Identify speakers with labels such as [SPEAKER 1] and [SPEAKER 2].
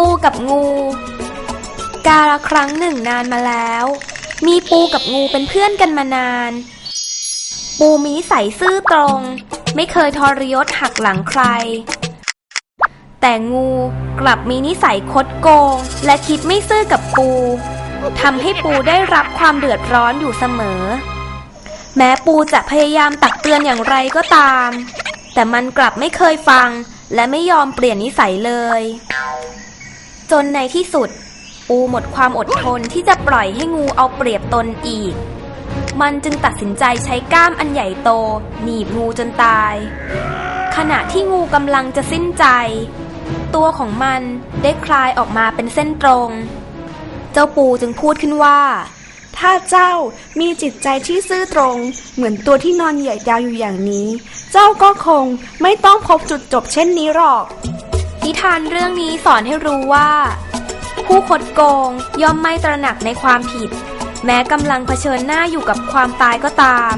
[SPEAKER 1] ปูกับงู กาลครั้งหนึ่งนานมาแล้ว มีปูกับงูเป็นเพื่อนกันมานาน ปูมีนิสัยซื่อตรง ไม่เคยทรยศหักหลังใคร แต่งูกลับมีนิสัยคดโกง และคิดไม่ซื่อกับปูทำให้ปูได้รับความเดือดร้อนอยู่เสมอ แม้ปูจะพยายามตักเตือนอย่างไรก็ตาม แต่มันกลับไม่เคยฟังและไม่ยอมเปลี่ยนนิสัยเลย จนในที่สุด ปูหมดความอดทนที่จะปล่อยให้งูเอาเปรียบตนอีก มันจึงตัดสินใจใช้ก้ามอันใหญ่โต หนีบงูจนตาย ขณะที่งูกำลังจะสิ้นใจ ตัวของมันได้คลายออกมาเป็นเส้นตรง เจ้าปูจึงพูดขึ้นว่า
[SPEAKER 2] ถ้าเจ้ามีจิตใจที่ซื่อตรง เหมือนตัวที่นอนเหยียดยาวอยู่อย่างนี้ เจ้าก็คงไม่ต้องพบจุดจบเช่นนี้หรอก
[SPEAKER 1] นิทานเรื่องนี้สอนให้รู้ว่า ผู้คดโกงย่อมไม่ตระหนักในความผิด แม้กำลังเผชิญหน้าอยู่กับความตายก็ตาม